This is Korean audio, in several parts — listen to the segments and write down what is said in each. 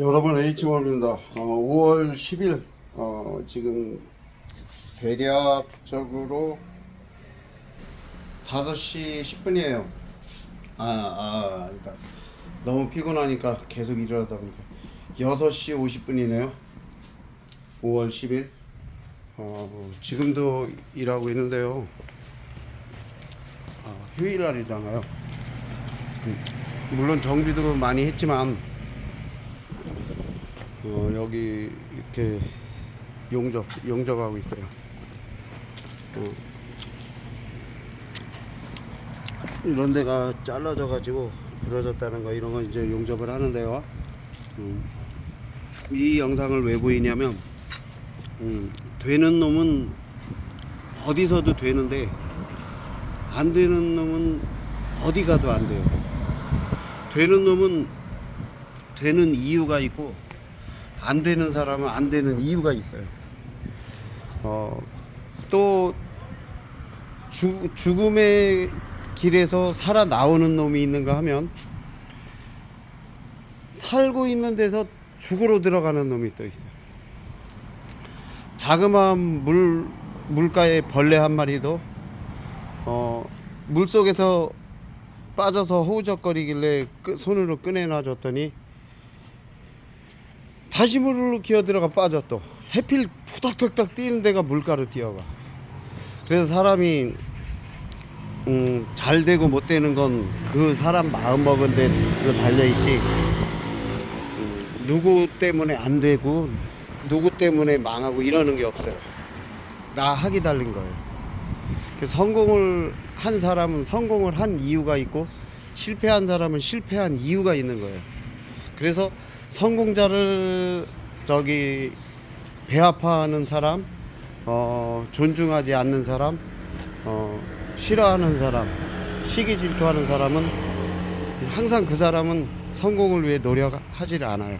여러분 H몰입니다. 어, 5월 10일 어, 지금 대략적으로 5시 10분이에요. 아, 아, 아니다. 너무 피곤하니까 계속 일하다 보니까 6시 50분이네요. 5월 10일. 어, 지금도 일하고 있는데요. 아, 휴일 날이잖아요. 음, 물론 정비도 많이 했지만 어, 여기 이렇게 용접 용접하고 있어요. 어, 이런 데가 잘라져 가지고 부러졌다는 거 이런 거 이제 용접을 하는데요. 음, 이 영상을 왜 보이냐면 음, 되는 놈은 어디서도 되는데 안 되는 놈은 어디 가도 안 돼요. 되는 놈은 되는 이유가 있고 안 되는 사람은 안 되는 이유가 있어요. 어, 또 죽, 죽음의 길에서 살아 나오는 놈이 있는가 하면 살고 있는 데서 죽으러 들어가는 놈이 또 있어요. 자그마한 물 물가에 벌레 한 마리도 어, 물 속에서 빠져서 허우적거리길래 끄- 손으로 꺼내놔 줬더니 다시 물로 기어 들어가 빠져 또 해필 후닥닥닥 뛰는 데가 물가로 뛰어가. 그래서 사람이 음, 잘 되고 못 되는 건 그 사람 마음 먹은 데로 달려 있지. 음, 누구 때문에 안 되고 누구 때문에 망하고 이러는 게 없어요. 나 하기 달린 거예요. 그래서 성공을 한 사람은 성공을 한 이유가 있고 실패한 사람은 실패한 이유가 있는 거예요. 그래서 성공자를 저기 배아파하는 사람, 어, 존중하지 않는 사람, 어, 싫어하는 사람, 시기 질투하는 사람은 항상 그 사람은 성공을 위해 노력하지 않아요.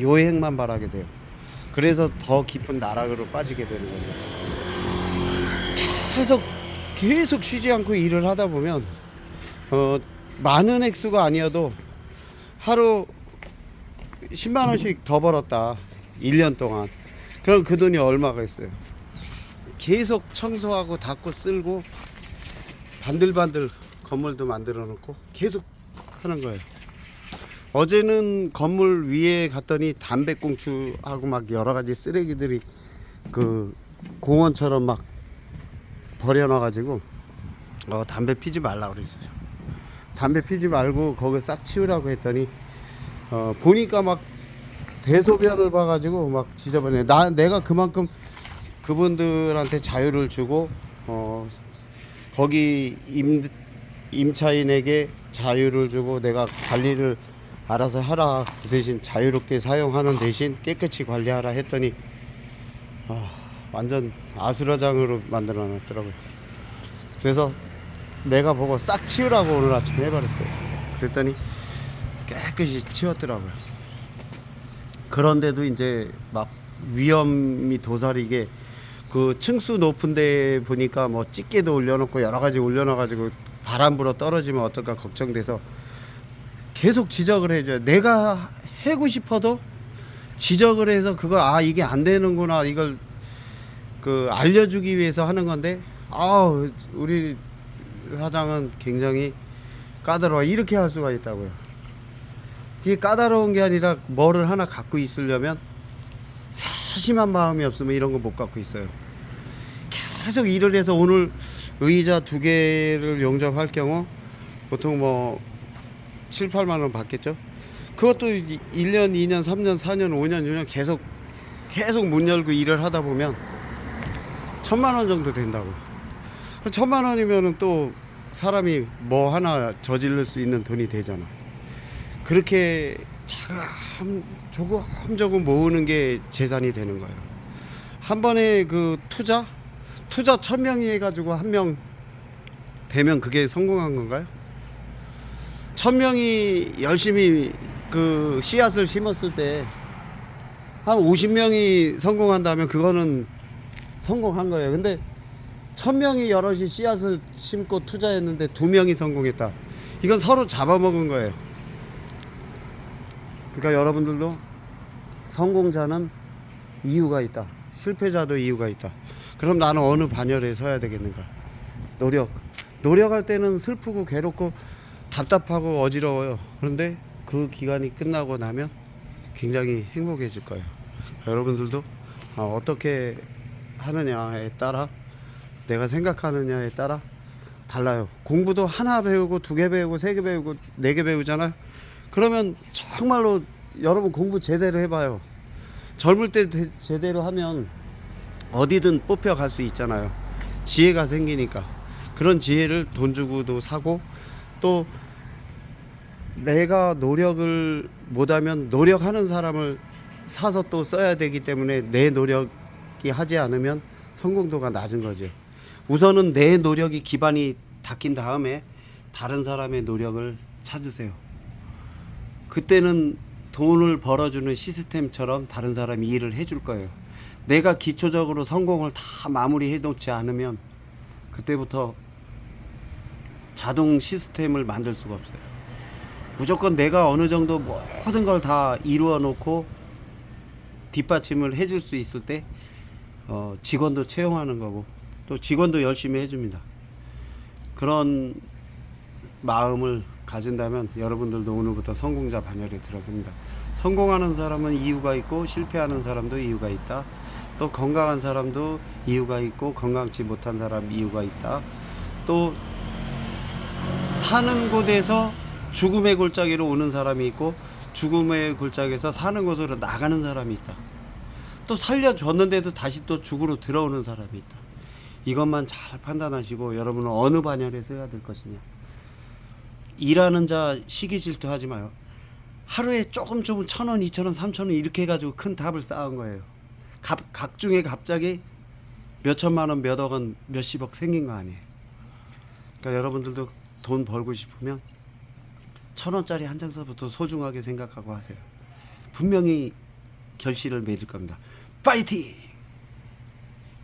요행만 바라게 돼요. 그래서 더 깊은 나락으로 빠지게 되는 거죠. 계속 계속 쉬지 않고 일을 하다 보면 어, 많은 액수가 아니어도 하루 10만 원씩 더 벌었다. 1년 동안. 그럼 그 돈이 얼마가 있어요? 계속 청소하고 닦고 쓸고 반들반들 건물도 만들어 놓고 계속 하는 거예요. 어제는 건물 위에 갔더니 담배꽁초하고 막 여러 가지 쓰레기들이 그 공원처럼 막 버려놔 가지고 어, 담배 피지 말라 그랬어요. 담배 피지 말고 거기 싹 치우라고 했더니 어, 보니까 막 대소변을 봐가지고 막 지저분해. 나 내가 그만큼 그분들한테 자유를 주고 어, 거기 임 임차인에게 자유를 주고 내가 관리를 알아서 하라 그 대신 자유롭게 사용하는 대신 깨끗이 관리하라 했더니 아, 완전 아수라장으로 만들어 놨더라고요. 그래서 내가 보고 싹 치우라고 오늘 아침에 해버렸어요. 그랬더니 깨끗이 치웠더라고요. 그런데도 이제 막 위험이 도사리게 그 층수 높은 데 보니까 뭐 집게도 올려놓고 여러 가지 올려놔가지고 바람 불어 떨어지면 어떨까 걱정돼서 계속 지적을 해줘요. 내가 해고 싶어도 지적을 해서 그걸 아 이게 안 되는구나 이걸 그 알려주기 위해서 하는 건데 아우 우리 사장은 굉장히 까다로워 이렇게 할 수가 있다고요. 이게 까다로운 게 아니라 뭐를 하나 갖고 있으려면 세심한 마음이 없으면 이런 거 못 갖고 있어요. 계속 일을 해서 오늘 의자 두 개를 용접할 경우 보통 뭐 7, 8만 원 받겠죠? 그것도 1년, 2년, 3년, 4년, 5년, 6년 계속 계속 문 열고 일을 하다 보면 천만 원 정도 된다고. 천만 원이면은 또 사람이 뭐 하나 저지를 수 있는 돈이 되잖아. 그렇게 조금 조금 조금 모으는 게 재산이 되는 거예요. 한 번에 그 투자 투자 천 명이 해가지고 한 명 되면 그게 성공한 건가요? 천 명이 열심히 그 씨앗을 심었을 때 한 50명이 성공한다면 그거는 성공한 거예요. 근데 천 명이 여럿이 씨앗을 심고 투자했는데 두 명이 성공했다. 이건 서로 잡아먹은 거예요. 그러니까 여러분들도 성공자는 이유가 있다. 실패자도 이유가 있다. 그럼 나는 어느 반열에 서야 되겠는가? 노력. 노력할 때는 슬프고 괴롭고 답답하고 어지러워요. 그런데 그 기간이 끝나고 나면 굉장히 행복해질 거예요. 여러분들도 어, 어떻게 하느냐에 따라 내가 생각하느냐에 따라 달라요. 공부도 하나 배우고 두 개 배우고 세 개 배우고 네 개 배우잖아요. 그러면 정말로 여러분 공부 제대로 해봐요. 젊을 때 대- 제대로 하면 어디든 뽑혀 갈 수 있잖아요. 지혜가 생기니까 그런 지혜를 돈 주고도 사고 또 내가 노력을 못하면 노력하는 사람을 사서 또 써야 되기 때문에 내 노력이 하지 않으면 성공도가 낮은 거죠. 우선은 내 노력이 기반이 닦인 다음에 다른 사람의 노력을 찾으세요. 그때는 돈을 벌어주는 시스템처럼 다른 사람이 일을 해줄 거예요. 내가 기초적으로 성공을 다 마무리해 놓지 않으면 그때부터 자동 시스템을 만들 수가 없어요. 무조건 내가 어느 정도 모든 걸 다 이루어 놓고 뒷받침을 해줄 수 있을 때 어, 직원도 채용하는 거고 또 직원도 열심히 해줍니다. 그런 마음을 가진다면 여러분들도 오늘부터 성공자 반열에 들었습니다. 성공하는 사람은 이유가 있고 실패하는 사람도 이유가 있다. 또 건강한 사람도 이유가 있고 건강치 못한 사람 이유가 있다. 또 사는 곳에서 죽음의 골짜기로 오는 사람이 있고 죽음의 골짜기에서 사는 곳으로 나가는 사람이 있다. 또 살려줬는데도 다시 또 죽으로 들어오는 사람이 있다. 이것만 잘 판단하시고 여러분은 어느 반열에 써야 될 것이냐. 일하는 자 시기 질투하지 마요. 하루에 조금 조금 천 원, 이천 원, 삼천 원 이렇게 해가지고 큰 답을 쌓은 거예요. 각, 각 중에 갑자기 몇 천만 원, 몇 억 원, 몇십억 생긴 거 아니에요. 그러니까 여러분들도 돈 벌고 싶으면 천 원짜리 한 장서부터 소중하게 생각하고 하세요. 분명히 결실을 맺을 겁니다. 파이팅!